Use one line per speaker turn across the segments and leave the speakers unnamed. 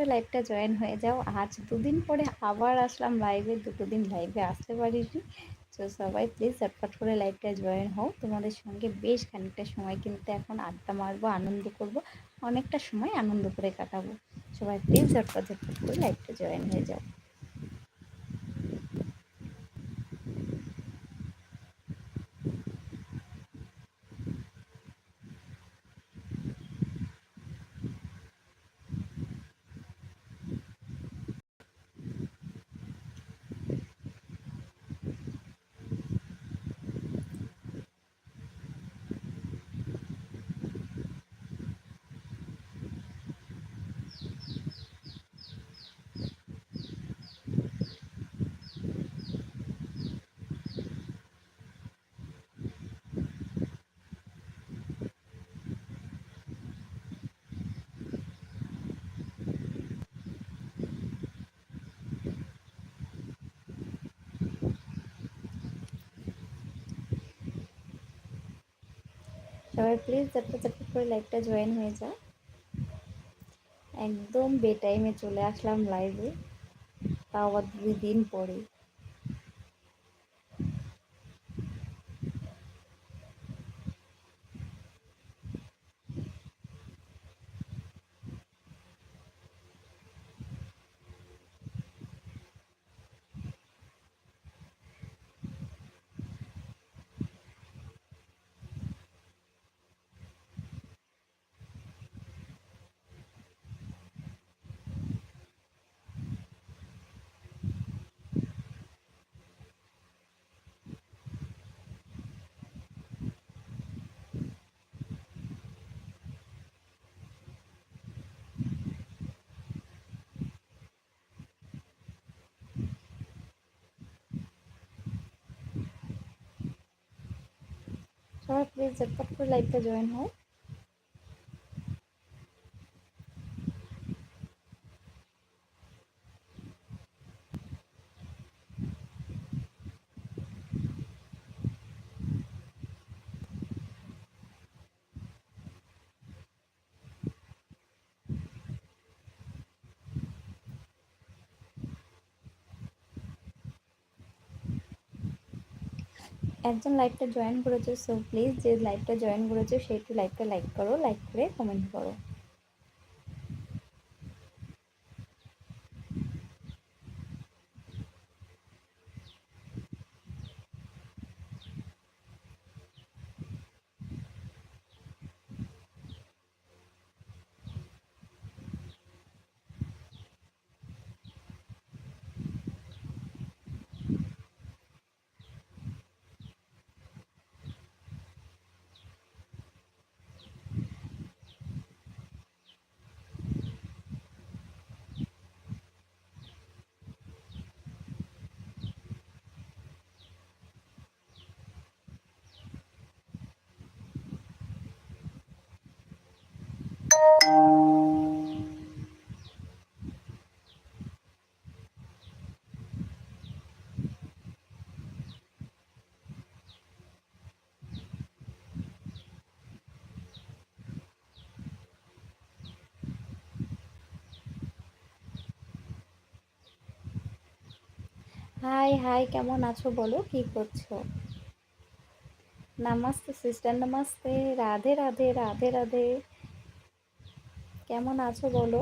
করে লাইভটা জয়েন হয়ে যাও। আজ দুদিন পরে আবার আসলাম লাইভে দুটো দিন লাইভে আসতে পারিনি। তো সবাই প্লিজ ঝটপট করে লাইভটা জয়েন হও। তোমাদের সঙ্গে বেশ খানিকটা সময় কিন্তু এখন আড্ডা মারবো, আনন্দ করব, অনেকটা সময় আনন্দ করে কাটাবো। সবাই প্লিজ ঝটপট ঝটপট করে লাইভটা জয়েন হয়ে যাও। সবাই প্লিজ ঝটপট ঝটপট করে লাইভটা জয়েন হয়ে যাও। একদম বেটাইমে চলে আসলাম লাইভে তাও আবার দুই দিন পরে। সবাই প্লিজ ঝটপট করে লাইভটা জয়েন হও একজন লাইভটা জয়েন করেছ সো প্লিজ যে লাইভটা জয়েন করেছ, সেই একটু লাইভটা লাইক করো লাইক করে কমেন্ট করো। হাই হাই কেমন আছো বলো? কি করছ? নমস্তে সিস্টার নমস্তে রাধে রাধে রাধে রাধে। কেমন আছো বলো?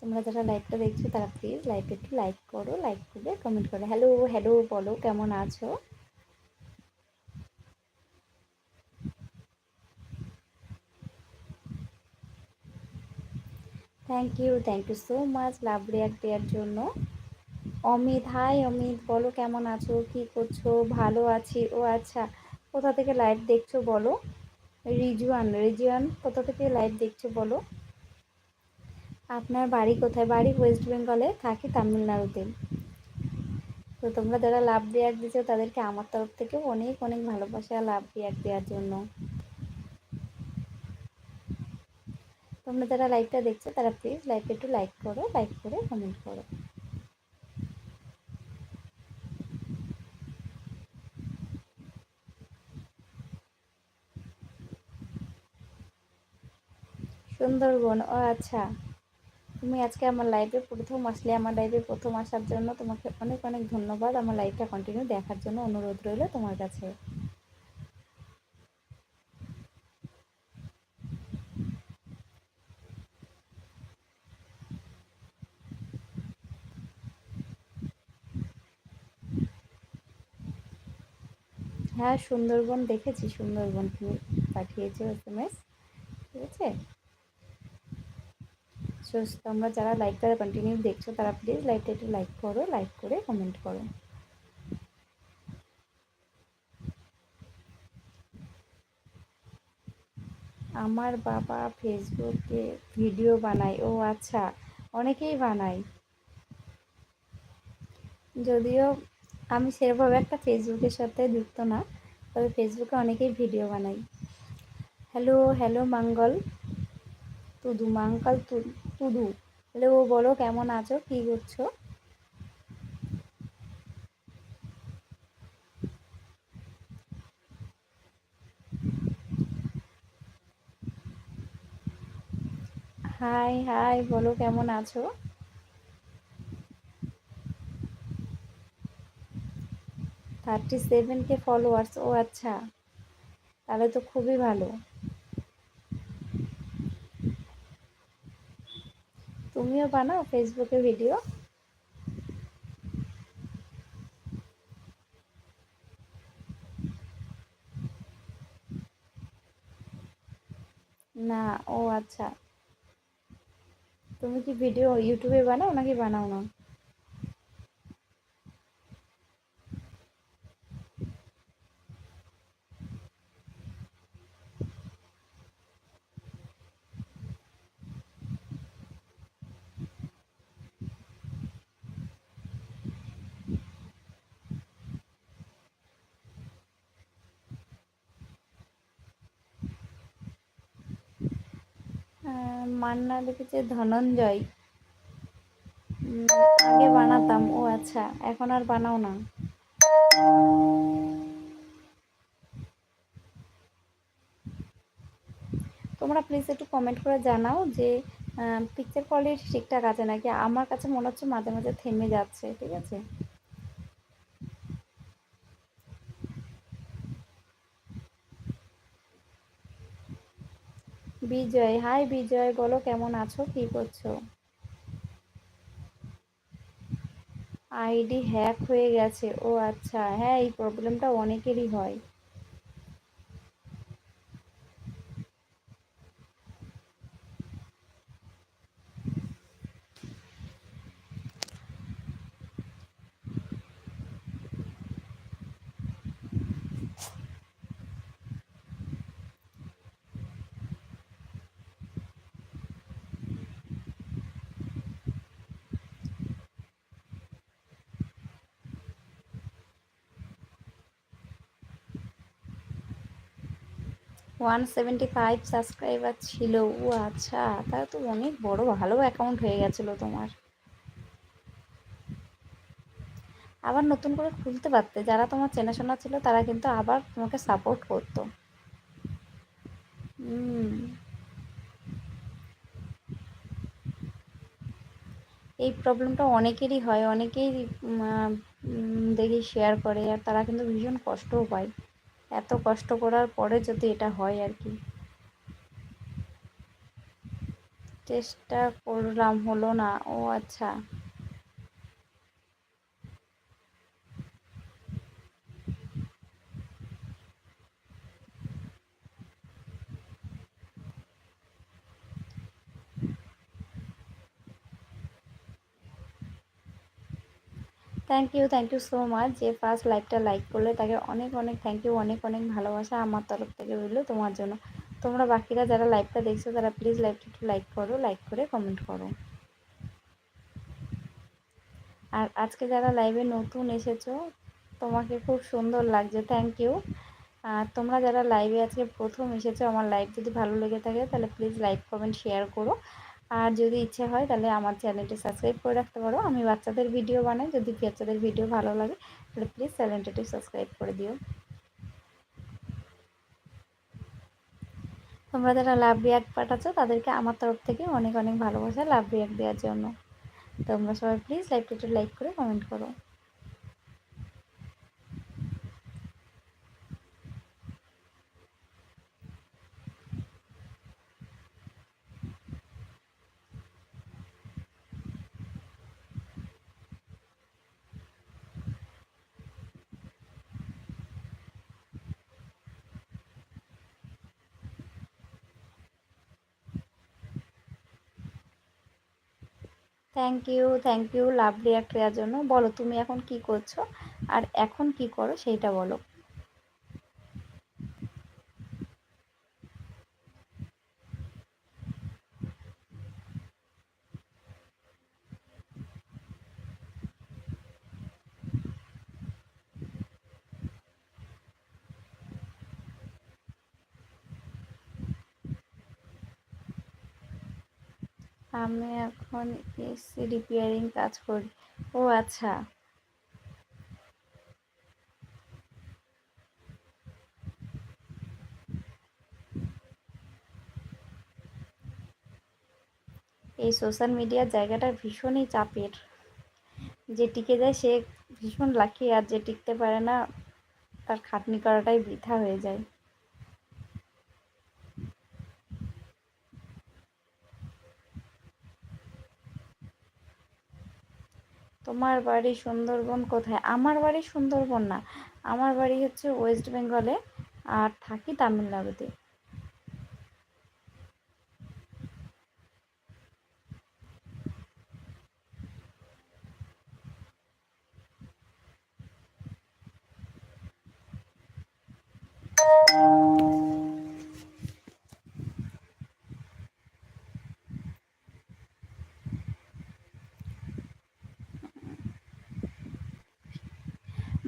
তোমরা যারা লাইভটা দেখছ তারা প্লিজ লাইভটা একটু লাইক করো লাইক করবে কমেন্ট করো হ্যালো হ্যালো বলো, কেমন আছো? Thank you thank you so much love react দেওয়ার জন্য। অমিত হাই অমিত, বলো কেমন আছো? কি করছ? ভালো আছি। ও আচ্ছা কোথা থেকে লাইভ দেখছ বলো? রিজুয়ান রিজুয়ান কোথা থেকে লাইভ দেখছ বলো? আপনার বাড়ি কোথায়? বাড়ি ওয়েস্ট বেঙ্গলে থাকি তামিলনাড়ুতে। তো তোমরা যারা লাভ রিয়াক্ট দিচ্ছ তাদেরকে আমার তরফ থেকে অনেক অনেক ভালোবাসা লাভ রিয়াক্ট দেওয়ার জন্য। তোমরা যারা লাইভটা দেখছ, তারা প্লিজ লাইভে একটু লাইক করো লাইক করে কমেন্ট করো। সুন্দরবন, ও আচ্ছা। তুমি আজকে আমার লাইভে প্রথম আসলে, আমার লাইভে প্রথম আসার জন্য তোমাকে অনেক অনেক ধন্যবাদ। আমার লাইভটা কন্টিনিউ দেখার জন্য অনুরোধ রইল তোমার কাছে। হ্যাঁ সুন্দরবন দেখেছি, সুন্দরবন তুমি পাঠিয়েছো এস এম এস ঠিক আছে? তোমরা যারা লাইক করে কন্টিনিউ দেখছ, তারা প্লিজ লাইকটা একটু লাইক করো লাইক করে কমেন্ট করো। আমার বাবা ফেসবুকে ভিডিও বানায়, ও আচ্ছা অনেকেই বানায়। যদিও আমি সেরকম একটা ফেসবুকের সাথে যুক্ত না, তবে ফেসবুকে অনেকেই ভিডিও বানাই। Hello hello Mangal Tudu Mankal Tudu hello বলো কেমন আছো? কী করছ? হাই হাই বলো, কেমন আছো? থার্টি সেভেন কে ফলোয়ার্স ও আচ্ছা। তাহলে তো খুবই ভালো। তুমিও বানাও ফেসবুকে ভিডিও না, ও আচ্ছা। তুমি কি ভিডিও ইউটিউবে বানাও নাকি বানাও না? মান্না লিখেছে ধনঞ্জয় আগে বানাতাম। ও আচ্ছা এখন আর বানাও না। তোমরা প্লিজ একটু কমেন্ট করে জানাও যে পিকচার কোয়ালিটি ঠিকঠাক আছে নাকি? আমার কাছে মনে হচ্ছে মাঝে মাঝে থেমে যাচ্ছে, ঠিক আছে? বিজয়, হাই বিজয়, বলো কেমন আছো, কি করছ? আইডি হ্যাক হয়ে গেছে, ও আচ্ছা হ্যাঁ এই প্রবলেমটা অনেকেরই হয়। ওয়ান সেভেন্টি ফাইভ সাবস্ক্রাইবার ছিল। ও আচ্ছা তাহলে তো অনেক বড় ভালো অ্যাকাউন্ট হয়ে গেছিল তোমার। আবার নতুন করে খুলতে পারতে, যারা তোমার চেনাশোনা ছিল তারা কিন্তু আবার তোমাকে সাপোর্ট করতো। এই প্রবলেমটা অনেকেরই হয়, অনেকেই দেখি শেয়ার করে, আর তারা কিন্তু ভীষণ কষ্টও পায়। এত কষ্ট করার পরে যদি এটা হয় আর কি। চেষ্টা করলাম, হলো না। ও আচ্ছা। Thank you thank you so much যে ফার্স্ট লাইভটা লাইক করলে তাকে অনেক অনেক থ্যাংক ইউ অনেক অনেক ভালোবাসা আমার তরফ থেকে রইল তোমার জন্য। তোমরা বাকিরা যারা লাইভটা দেখছ, তারা প্লিজ লাইভটা একটু লাইক করো লাইক করে কমেন্ট করো। আর আজকে যারা লাইভে নতুন এসেছ, তোমাকে খুব সুন্দর লাগছে থ্যাংক ইউ আর তোমরা যারা লাইভে আজকে প্রথম এসেছ, আমার লাইভ যদি ভালো লেগে থাকে, তাহলে প্লিজ লাইক কমেন্ট শেয়ার করো। আর যদি ইচ্ছে হয় তাহলে আমার চ্যানেলটি সাবস্ক্রাইব করে রাখতে পারো। আমি বাচ্চাদের ভিডিও বানাই, যদি বাচ্চাদের ভিডিও ভালো লাগে তাহলে প্লিজ চ্যানেলটি সাবস্ক্রাইব করে দিও। তোমরা যারা লাভ রিয়াক্ট পাঠাচ্ছ তাদেরকে আমার তরফ থেকে অনেক অনেক ভালোবাসা লাভ রিয়াক্ট দেওয়ার জন্য। তোমরা সবাই প্লিজ লাইভটি একটু লাইক করে কমেন্ট করো। Thank you thank you lovely একটা দেওয়ার জন্য। বলো, তুমি এখন কি করছ? আর এখন কি করো, সেইটা বলো। আমি এখন এসি রিপেয়ারিং কাজ করি। ও আচ্ছা। এই সোশ্যাল মিডিয়ার জায়গাটা ভীষণই চাপের। যে টিকে যায় সে ভীষণ লাকি আর যে টিকতে পারে না, তার খাটনি করাটাই বৃথা হয়ে যায়। তোমার বাড়ি সুন্দরবন কোথায়? আমার বাড়ি সুন্দরবন না। আমার বাড়ি হচ্ছে ওয়েস্ট বেঙ্গলে আর থাকি তামিলনাড়ুতে।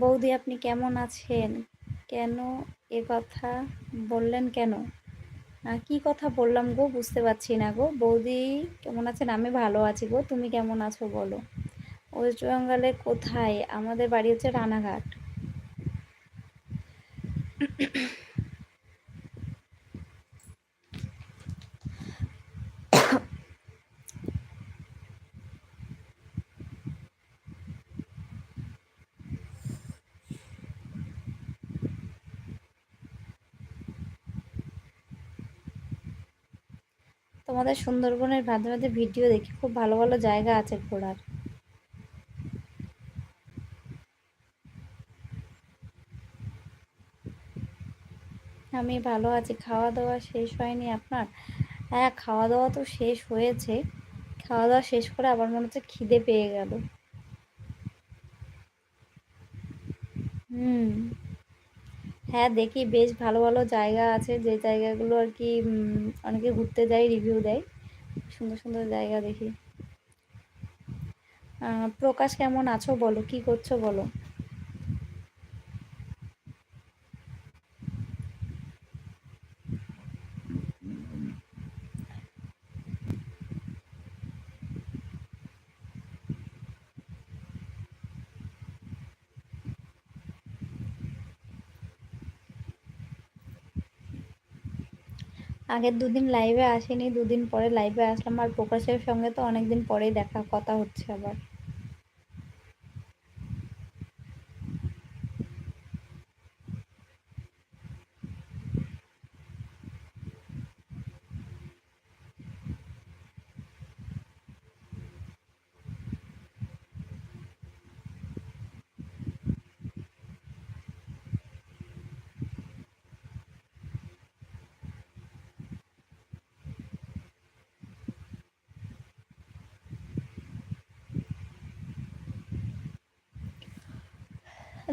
বৌদি, আপনি কেমন আছেন? কেন এ কথা বললেন কেন? কি কথা বললাম গো বুঝতে পারছি না গো। বৌদি, কেমন আছেন? আমি ভালো আছি গো। তুমি কেমন আছো বলো? ওয়েস্ট বেঙ্গলে কোথায়? আমাদের বাড়ি হচ্ছে রানাঘাট। তোমাদের সুন্দরবনের মাঝে মাঝে ভিডিও দেখি খুব ভালো ভালো জায়গা আছে ঘোরার। আমি ভালো আছি খাওয়া দাওয়া শেষ হয়নি আপনার? হ্যাঁ খাওয়া দাওয়া তো শেষ হয়েছে। খাওয়া দাওয়া শেষ করে আবার মনে হচ্ছে খিদে পেয়ে গেল। হুম। হ্যাঁ দেখি বেশ ভালো ভালো জায়গা আছে। যে জায়গাগুলো আর কি অনেকে ঘুরতে যায় রিভিউ দেয়। সুন্দর সুন্দর জায়গা দেখি। প্রকাশ কেমন আছো বলো? কি করছ বলো? আগের দুদিন লাইভে আসিনি, দুদিন পরে লাইভে আসলাম। আর প্রকাশের সঙ্গে তো অনেকদিন পরেই দেখা, কথা হচ্ছে আবার।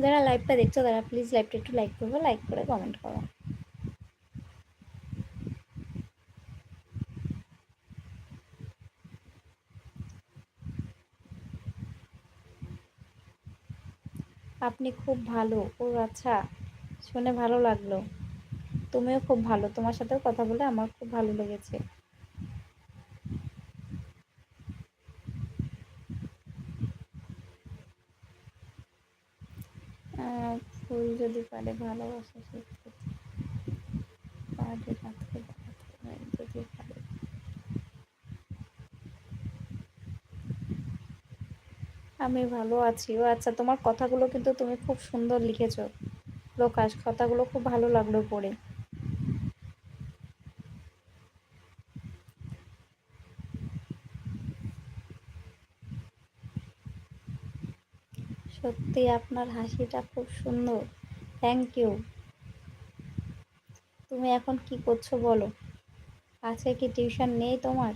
যারা লাইভটা দেখছ, তারা প্লিজ লাইভটা একটু লাইক করব লাইক করে কমেন্ট করো। আপনি খুব ভালো। ও আচ্ছা শুনে ভালো লাগল। তুমিও খুব ভালো। তোমার সাথেও কথা বলে আমার খুব ভালো লেগেছে। পারে ভালোবাসা শিখতে যদি আমি ভালো আছি। ও আচ্ছা তোমার কথাগুলো কিন্তু তুমি খুব সুন্দর লিখেছো। প্রকাশ, কথাগুলো খুব ভালো লাগল পড়ে। সত্যি, আপনার হাসিটা খুব সুন্দর। থ্যাংক ইউ তুমি এখন কি করছ বলো? আছে কি টিউশন নেই তোমার?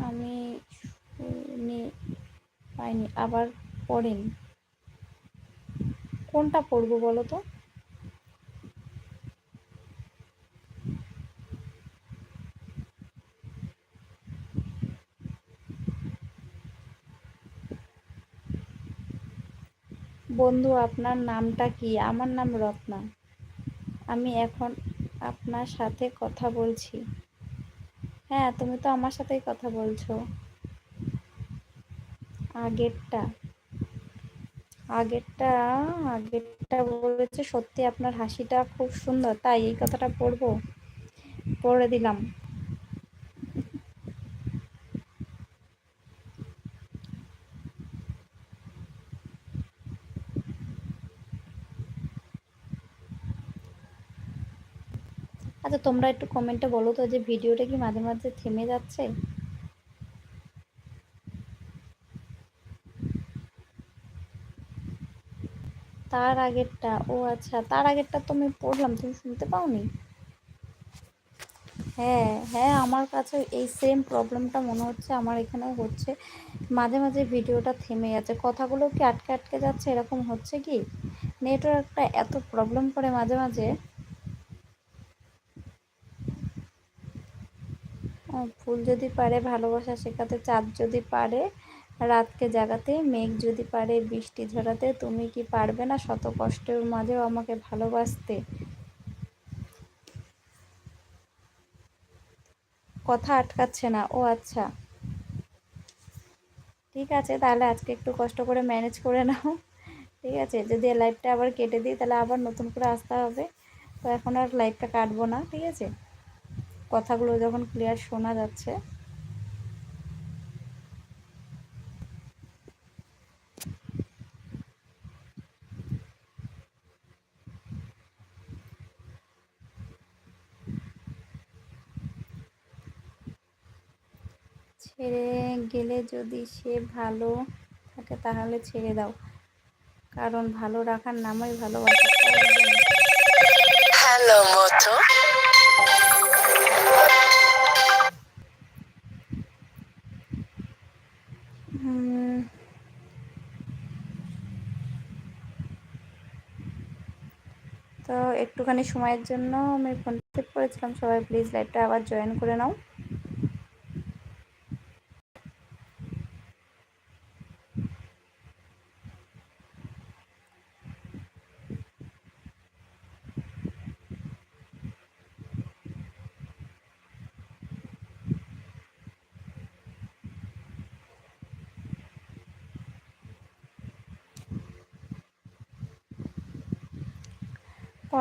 আমি পাইনি, আবার পড়েন। কোনটা পড়ব বলো তো? বন্ধু, আপনার নামটা কি? আমার নাম রত্না। আমি এখন আপনার সাথে কথা বলছি। হ্যাঁ তুমি তো আমার সাথেই কথা বলছো। আগেরটা। আগেরটা আগেরটা বলেছে সত্যি আপনার হাসিটা খুব সুন্দর, তাই এই কথাটা পড়ব, পড়ে দিলাম। আচ্ছা তোমরা একটু কমেন্টে বলো তো যে ভিডিওটা কি মাঝে মাঝে থেমে যাচ্ছে? তার আগেরটা, ও আচ্ছা তার আগেরটা তো আমি পড়লাম, তুমি শুনতে পাওনি? হ্যাঁ হ্যাঁ আমার কাছে এই সেম প্রবলেমটা মনে হচ্ছে, আমার এখানেও হচ্ছে। মাঝে মাঝে ভিডিওটা থেমে যাচ্ছে কথাগুলো কি আটকে আটকে যাচ্ছে, এরকম হচ্ছে কি? নেটওয়ার্কটা এত প্রবলেম করে মাঝে মাঝে। ফুল যদি পারে, ভালোবাসা শেখাতে চাঁদ যদি পারে রাতকে জাগাতে, মেঘ যদি পারে বৃষ্টি ঝরাতে, তুমি কি পারবে না শত কষ্টের মাঝেও আমাকে ভালোবাসতে? কথা আটকাচ্ছে না। ও আচ্ছা। ঠিক আছে, তাহলে আজকে একটু কষ্ট করে ম্যানেজ করে নাও। ঠিক আছে, যদি লাইভটা আবার কেটে দিই, তাহলে আবার নতুন করে আসতে হবে। তো এখন আর লাইভটা কাটবো না, ঠিক আছে? কথাগুলো যখন ক্লিয়ার শোনা যাচ্ছে। ছেড়ে গেলে যদি সে ভালো থাকে তাহলে ছেড়ে দাও। কারণ ভালো রাখার নামই ভালোবাসা হ্যালো মতো তো একটুখানি সময়ের জন্য আমি ফোন করেছিলাম। সবাই প্লিজ লাইভটা আবার জয়েন করে নাও।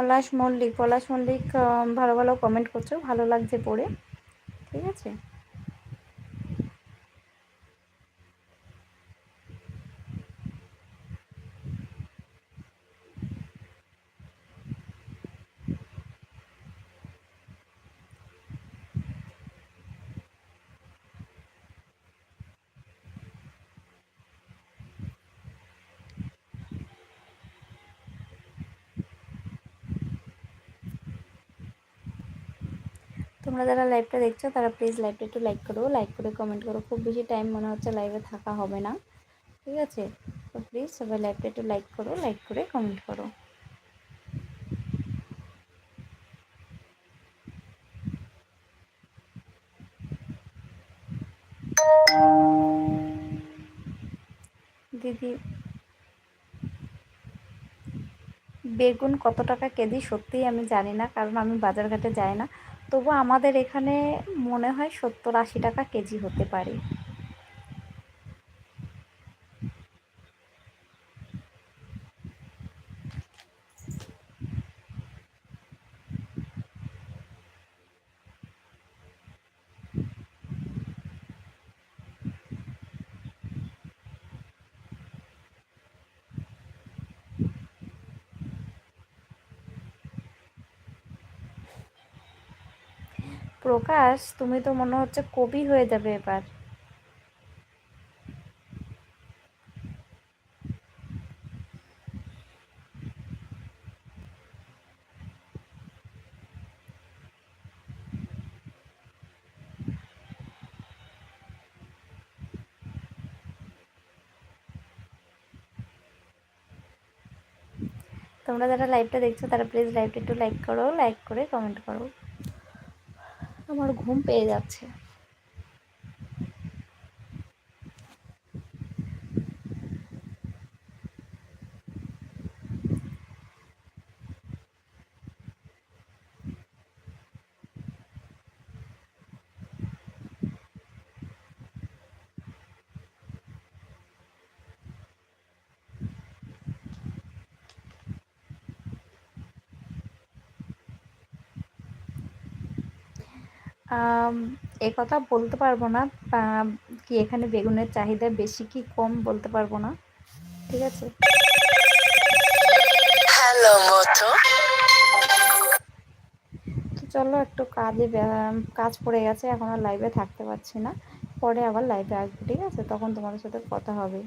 পলাশ মল্লিক পলাশ মল্লিক ভালো ভালো কমেন্ট করছ ভালো লাগছে পড়ে ঠিক আছে? তোমরা যারা লাইভটা দেখছ, তারা প্লিজ লাইভটা একটু লাইক করো। লাইক করে কমেন্ট করো। খুব বেশি টাইম মনে হচ্ছে লাইভে থাকা হবে না। ঠিক আছে? তো প্লিজ সবাই লাইভটা একটু লাইক করো লাইক করে কমেন্ট করো। দিদি, বেগুন কত টাকা কেজি? সত্যিই আমি জানি না, কারণ আমি বাজারঘাটে যাই না। তবু আমাদের এখানে মনে হয় সত্তর আশি টাকা কেজি হতে পারে। প্রকাশ, তুমি তো মনে হচ্ছে কবি হয়ে যাবে এবার। তোমরা যারা লাইভটা দেখছ, তারা প্লিজ লাইভটা একটু লাইক করো লাইক করে কমেন্ট করো। আমার ঘুম পেয়ে যাচ্ছে। এ কথা বলতে পারব না। কি এখানে বেগুনের চাহিদা বেশি কি কম বলতে পারব না। ঠিক আছে? হ্যালো মতো চলো একটু কাজে কাজ পড়ে গেছে এখন আর লাইভে থাকতে পারছি না। পরে আবার লাইভে আসব ঠিক আছে? তখন তোমাদের সাথে কথা হবে।